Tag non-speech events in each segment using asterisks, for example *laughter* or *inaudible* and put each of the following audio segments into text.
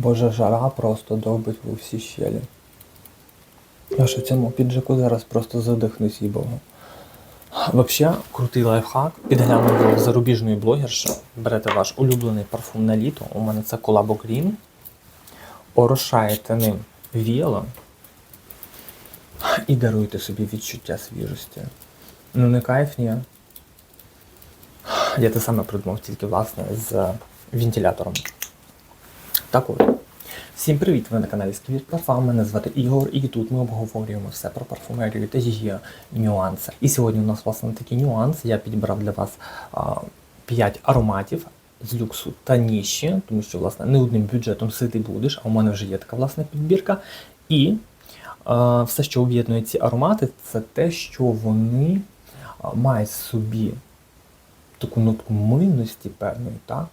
Боже, жара просто довбить в усі щелі. Я ж у цьому піджаку зараз просто задихнусь, їбого. Взагалі, крутий лайфхак. Підглянули зарубіжної блогерші. Берете ваш улюблений парфум на літо. У мене це Collabo Green. Орошаєте ним віяло і даруєте собі відчуття свіжості. Ну не кайф, ні. Я те саме придумав, тільки власне з вентилятором. Так от. Всім привіт! Ви на каналі Сквіт Парфам. Мене звати Ігор, і тут ми обговорюємо все про парфумерію та її нюанси. І сьогодні у нас власне такий нюанс. Я підібрав для вас а, 5 ароматів з люксу та ніші, тому що власне не одним бюджетом ситий будеш, а у мене вже є така власна підбірка. І а, все, що об'єднує ці аромати, це те, що вони мають собі таку нотку мильності певної, так?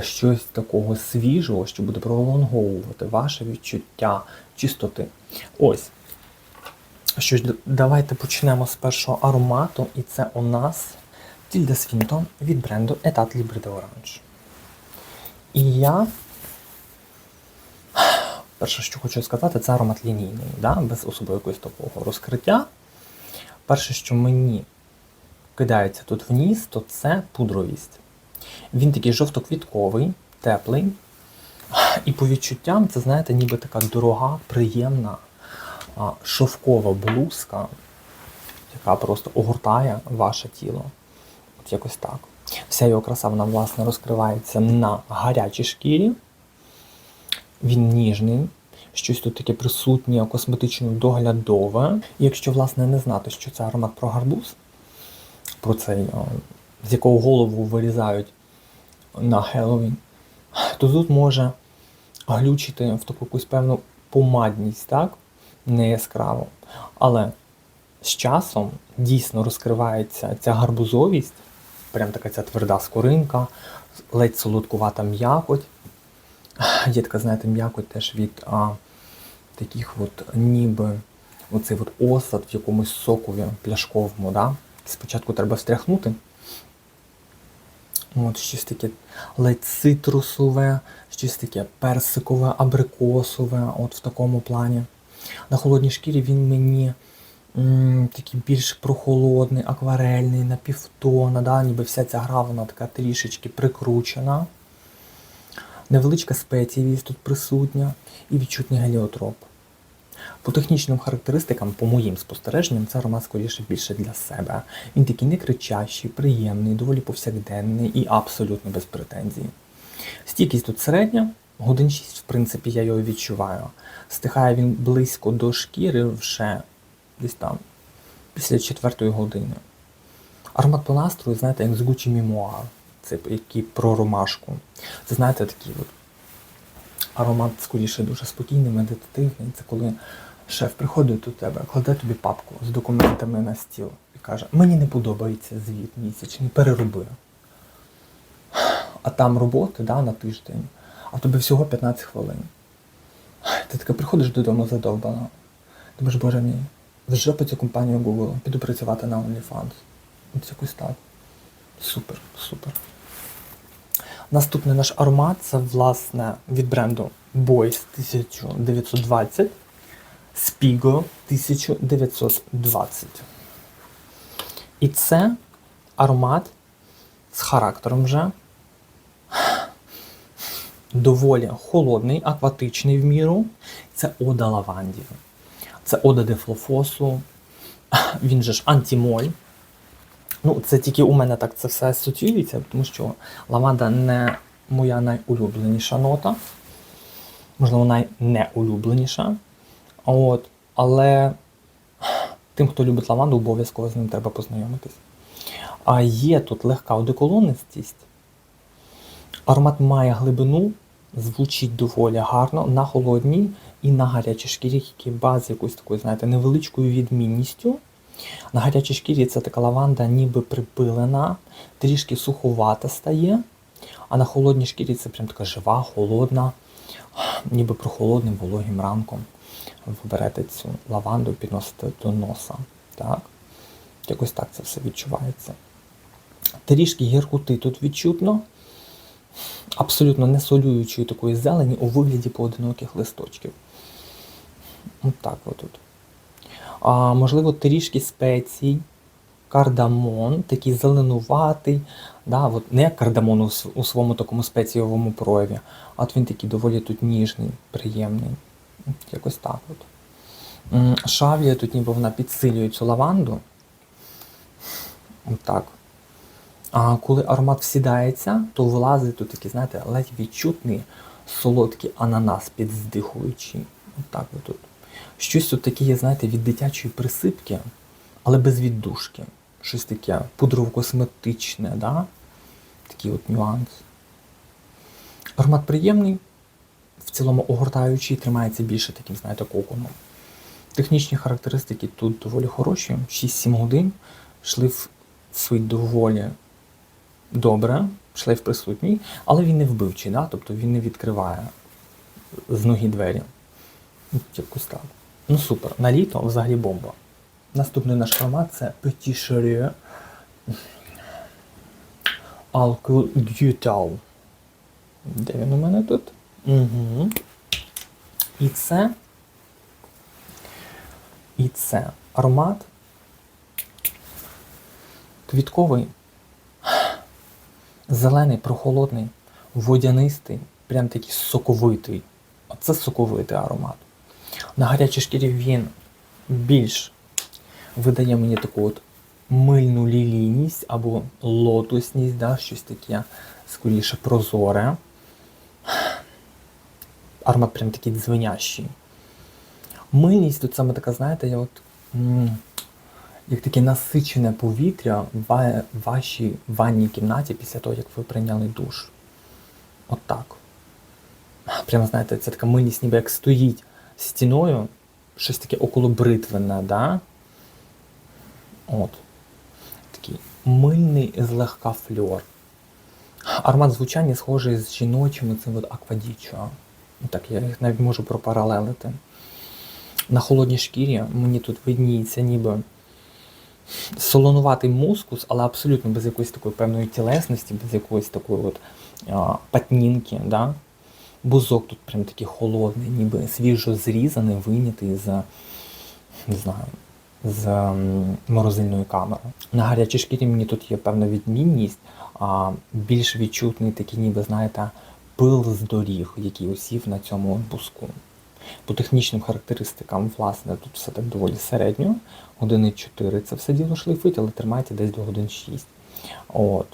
Щось такого свіжого, що буде пролонговувати ваше відчуття чистоти. Ось. Що ж, давайте почнемо з першого аромату, і це у нас Tilda Swinton від бренду Etat Libre de Orange. І я. Перше, що хочу сказати, це аромат лінійний, да? без особливо якогось такого розкриття. Перше, що мені кидається тут вниз, то це пудровість. Він такий жовтоквітковий, теплий. І по відчуттям, це, знаєте, ніби така дорога, приємна шовкова блузка, яка просто огортає ваше тіло. От якось так. Вся його краса, вона, власне, розкривається на гарячій шкірі. Він ніжний, щось тут таке присутнє, косметично доглядове. І якщо, власне, не знати, що це аромат про гарбуз, про цей, з якого голову вирізають на Хеллоуін, то тут може глючити в таку якусь певну помадність, так? Не яскраво. Але з часом дійсно розкривається ця гарбузовість, прям така ця тверда скоринка, ледь солодкувата м'якоть. Є така, знаєте, м'якоть теж від а, таких от ніби оцей от осад в якомусь сокові пляшковому. Да? Спочатку треба встряхнути. От щось таке ледь цитрусове, щось таке персикове, абрикосове, от в такому плані. На холодній шкірі він мені м, такий більш прохолодний, акварельний, напівтона, да? ніби вся ця гра вона така трішечки прикручена. Невеличка спецієвість тут присутня і відчутний геліотроп. По технічним характеристикам, по моїм спостереженням, це аромат скоріше більше для себе. Він такий не кричащий, приємний, доволі повсякденний і абсолютно без претензій. Стійкість тут середня, годин 6, в принципі, я його відчуваю. Стихає він близько до шкіри вже десь там, після четвертої години. Аромат по настрою, знаєте, як з Gucci Memoir, це який про ромашку. Це знаєте, такий от аромат скоріше дуже спокійний, медитативний. Це коли шеф приходить до тебе, кладе тобі папку з документами на стіл і каже: Мені не подобається звіт місячний, перероби. А там роботи да, на тиждень, а тобі всього 15 хвилин. Ти таке приходиш додому задовбана. Думаєш, боже мій, вже по цю компанію Google, піду працювати на OnlyFans. Ось якось так. Супер, супер. Наступний наш аромат це власне від бренду Boys 1920 Spigo 1920. І це аромат з характером вже доволі холодний, акватичний в міру. Це ода лаванді. Це ода дефлофосу. Він же ж антимоль. Ну, це тільки у мене так це все асоціюється, тому що лаванда не моя найулюбленіша нота. Можливо, найнеулюбленіша. От. Але тим, хто любить лаванду, обов'язково з ним треба познайомитись. А є тут легка одеколонистість. Аромат має глибину, звучить доволі гарно на холодній і на гарячій шкірі, які баз якоюсь такою, знаєте, невеличкою відмінністю. На гарячій шкірі це така лаванда ніби припилена, трішки суховата стає, а на холодній шкірі це прям така жива, холодна, ніби прохолодним вологим ранком. Ви берете цю лаванду і підносите до носа. Так? Якось так це все відчувається. Трішки гіркоти тут відчутно. абсолютно не солюючої такої зелені у вигляді поодиноких листочків. От так от. от. А, можливо, трішки спецій, кардамон, такий зеленуватий. Да, от не як кардамон у своєму такому спецієвому прояві, а от він такий доволі тут ніжний, приємний. Якось так от. М, Шавлія тут ніби вона підсилює цю лаванду. От так. А коли аромат всідається, то вилазить тут такий, знаєте, ледь відчутний солодкий ананас підздихуючий. От так от тут. Щось тут таке є, знаєте, від дитячої присипки, але без віддушки. Щось таке пудрово-косметичне, да? такий от нюанс. Аромат приємний, в цілому огортаючий, тримається більше таким, знаєте, коконом. Технічні характеристики тут доволі хороші. 6-7 годин. Шлейф свій доволі добре, шлейф присутній, але він не вбивчий, да? тобто він не відкриває з ноги двері. Якось так. Ну супер. На літо взагалі бомба. Наступний наш аромат це Petit Cherier Alcool Dutal. Де він у мене тут? Угу. І це. І це аромат квітковий, зелений, прохолодний, водянистий, прям такий соковитий. Оце соковитий аромат. На гарячій шкірі він більш видає мені таку от мильну лілійність або лотосність, да, щось таке скоріше прозоре. Аромат прям такий дзвенящий. Мильність тут саме така, знаєте, от, як таке насичене повітря в вашій ванній кімнаті після того, як ви прийняли душ. От так. Прямо, знаєте, це така мильність, ніби як стоїть стіною, щось таке около бритвене, да? От. Такий мильний злегка фльор. Аромат звучання схожий з жіночими цим от аквадічо. Так, я їх навіть можу пропаралелити. На холодній шкірі мені тут видніється ніби солонуватий мускус, але абсолютно без якоїсь такої певної тілесності, без якоїсь такої от а, патнінки. Да? Бузок тут прям такий холодний, ніби свіжо зрізаний, вийнятий з, не знаю, з морозильної камери. На гарячій шкірі мені тут є певна відмінність, а більш відчутний такий, ніби, знаєте, пил з доріг, який осів на цьому от бузку. По технічним характеристикам, власне, тут все так доволі середньо. Години 4 це все діло шлейфить, але тримається десь до годин 6. От.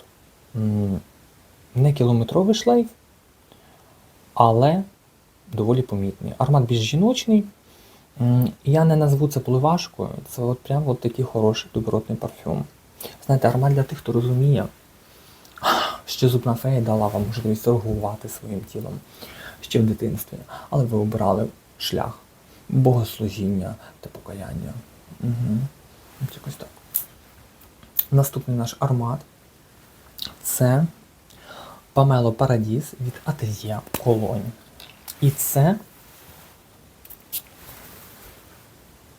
Не кілометровий шлейф, але доволі помітний. Аромат більш жіночний. Я не назву це поливашкою, це от прям от такий хороший добротний парфюм. Знаєте, аромат для тих, хто розуміє, що зубна фея дала вам можливість торгувати своїм тілом ще в дитинстві, але ви обирали шлях богослужіння та покаяння. Угу. Якось так. Наступний наш аромат це Памело Парадіс від Ательє Колонь. І це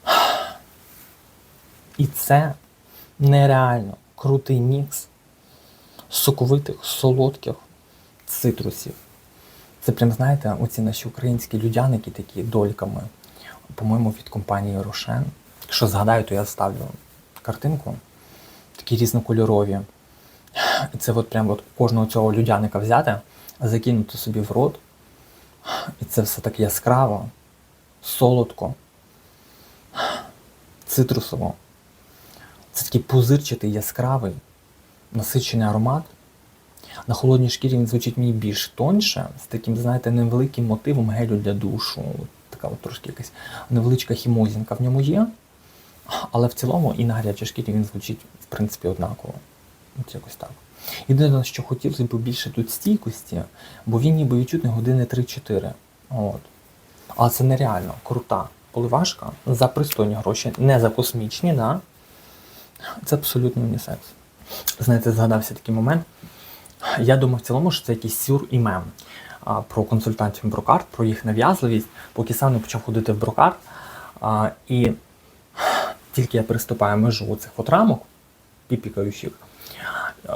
*sighs* І це нереально крутий мікс соковитих, солодких цитрусів. Це прям, знаєте, оці наші українські людяники такі дольками, по-моєму, від компанії Рошен. Якщо згадаю, то я ставлю картинку, такі різнокольорові. І це от прям от кожного цього людяника взяти, закинути собі в рот. І це все так яскраво, солодко, цитрусово. Це такий пузирчатий, яскравий, насичений аромат. На холодній шкірі він звучить мені більш тоньше, з таким, знаєте, невеликим мотивом гелю для душу. Така от трошки якась невеличка хімозінка в ньому є. Але в цілому і на гарячій шкірі він звучить, в принципі, однаково. От якось так. Єдине, що хотілося б більше тут стійкості, бо він ніби відчутний години 3-4. От. Але це нереально крута поливашка за пристойні гроші, не за космічні, да? Це абсолютно унісекс. Знаєте, згадався такий момент. Я думав в цілому, що це якийсь сюр і мем про консультантів брокарт, про їх нав'язливість, поки сам не почав ходити в брокарт. І тільки я переступаю межу цих от рамок, піпікаючих,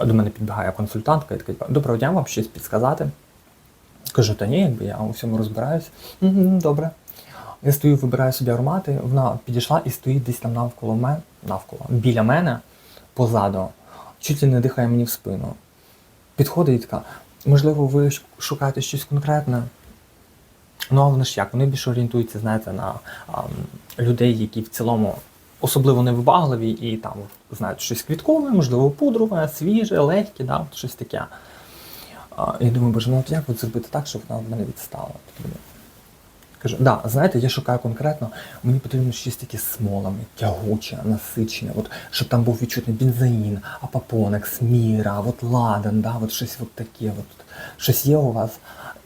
До мене підбігає консультантка і така, доброго дня, вам щось підсказати. Кажу, та ні, якби я у всьому розбираюсь. «Мгм, Добре. Я стою, вибираю собі аромати, вона підійшла і стоїть десь там навколо мене, навколо, біля мене, позаду, чуть не дихає мені в спину. Підходить і така, можливо, ви шукаєте щось конкретне. Ну, а вони ж як? Вони більше орієнтуються, знаєте, на а, людей, які в цілому особливо невибагливі і там знають щось квіткове, можливо, пудрове, свіже, легке, да, щось таке. А, я думаю, боже, ну от як от зробити так, щоб вона в мене відстала? Кажу, да, знаєте, я шукаю конкретно, мені потрібно щось таке з смолами, тягуче, насичене, от, щоб там був відчутний бензоїн, апапонекс, міра, от ладан, да, от щось от таке, от, щось є у вас.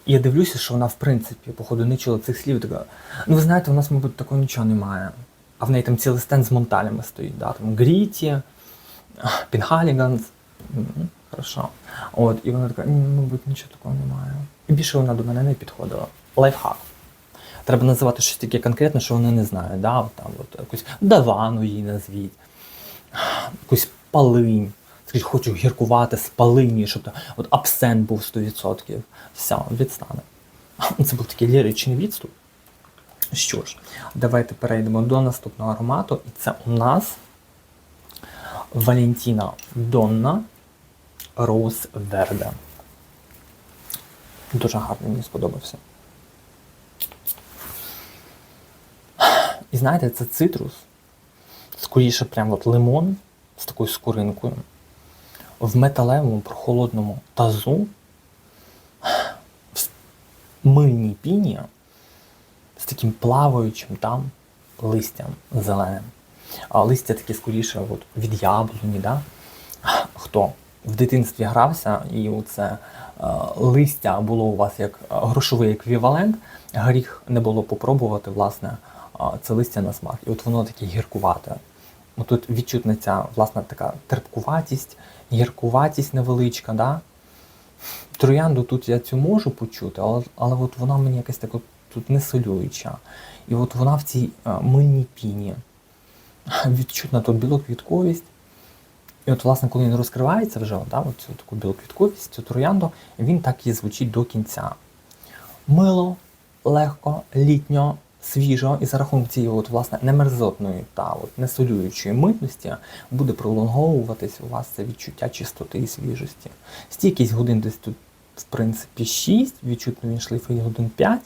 І я дивлюся, що вона, в принципі, походу, не чула цих слів, така, ну ви знаєте, у нас, мабуть, такого нічого немає. А в неї там цілий стенд з монталями стоїть, да, там Гріті, Пінгаліганс. Хорошо. От, і вона така, мабуть, нічого такого немає. І більше вона до мене не підходила. Лайфхак. Треба називати щось таке конкретне, що вони не знають. Да? От, там, от, якусь давану їй назвіть, якусь палинь. Скажіть, хочу гіркувати з палині, щоб от абсент був 100%. Все, відстане. *laughs* Це був такий ліричний відступ. Що ж, давайте перейдемо до наступного аромату. І це у нас Валентіна Донна Роуз Верде. Дуже гарний, мені сподобався. І знаєте, це цитрус, скоріше прям от лимон з такою скоринкою, в металевому прохолодному тазу, в мильній піні з таким плаваючим там листям зеленим. А листя таке скоріше от, від яблуні. Да? Хто в дитинстві грався, і це листя було у вас як е, грошовий еквівалент, гріх не було попробувати, власне, це листя на смак. І от воно таке гіркувате. От Тут відчутна ця власна така терпкуватість, гіркуватість невеличка. Да? Троянду тут я цю можу почути, але, але от вона мені якась така тут не солююча. І от вона в цій а, мильній піні. *laughs* Відчутна тут білоквітковість. І от, власне, коли він розкривається вже, да, цю таку білоквітковість, цю троянду, він так і звучить до кінця. Мило, легко, літньо, свіжо, і за рахунок цієї от, власне, немерзотної та от, несолюючої митності буде пролонговуватись у вас це відчуття чистоти і свіжості. Стійкість годин десь тут, в принципі, 6, відчутно він шлейфить годин 5.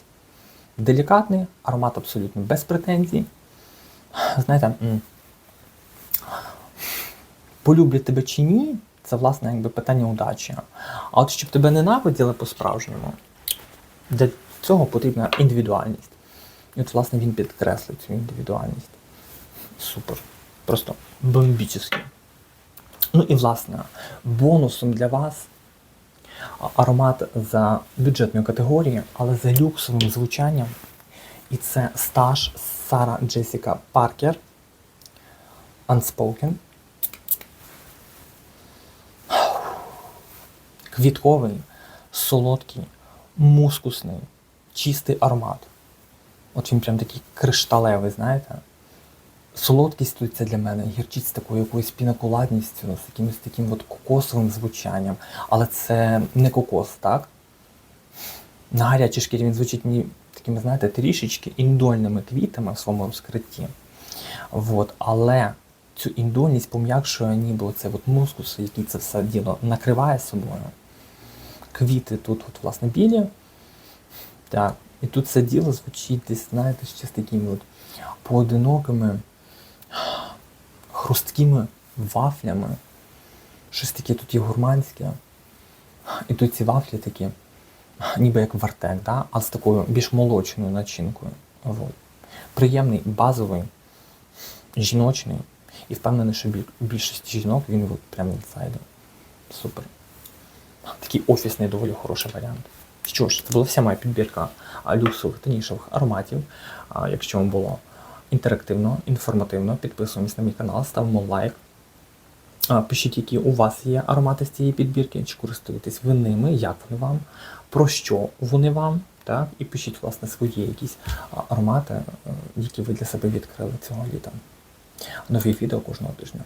Делікатний, аромат абсолютно без претензій. Знаєте, полюблять тебе чи ні, це власне якби питання удачі. А от щоб тебе ненавиділи по-справжньому, для цього потрібна індивідуальність. І от, власне, він підкреслить цю індивідуальність. Супер. Просто бомбічний. Ну і власне, бонусом для вас аромат за бюджетною категорією, але за люксовим звучанням. І це стаж Сара Джесіка Паркер Unspoken. Квітковий, солодкий, мускусний, чистий аромат. От він прям такий кришталевий, знаєте. Солодкість тут це для мене, гірчить з такою якоюсь пінакуладністю, з якимось таким от кокосовим звучанням. Але це не кокос, так? На гарячій шкірі він звучить мені такими, знаєте, трішечки індольними квітами в своєму розкритті. Вот. Але цю індольність пом'якшує ніби оцей от мускус, який це все діло накриває собою. Квіти тут, от, власне, білі. Так. І тут це діло звучить десь, знаєте, ще з такими от поодинокими хрусткими вафлями. Щось таке тут є гурманське. І тут ці вафлі такі, ніби як вартек, да? а з такою більш молочною начинкою. От. Приємний, базовий, жіночний. І впевнений, що біль- більшість жінок він прямо зайде. Супер. Такий офісний, доволі хороший варіант. Що ж, це була вся моя підбірка люксових та нішевих ароматів. Якщо вам було інтерактивно, інформативно, підписуємось на мій канал, ставимо лайк. Пишіть, які у вас є аромати з цієї підбірки, чи користуєтесь ви ними, як вони вам, про що вони вам. Так? І пишіть, власне, свої якісь аромати, які ви для себе відкрили цього літа. Нові відео кожного тижня.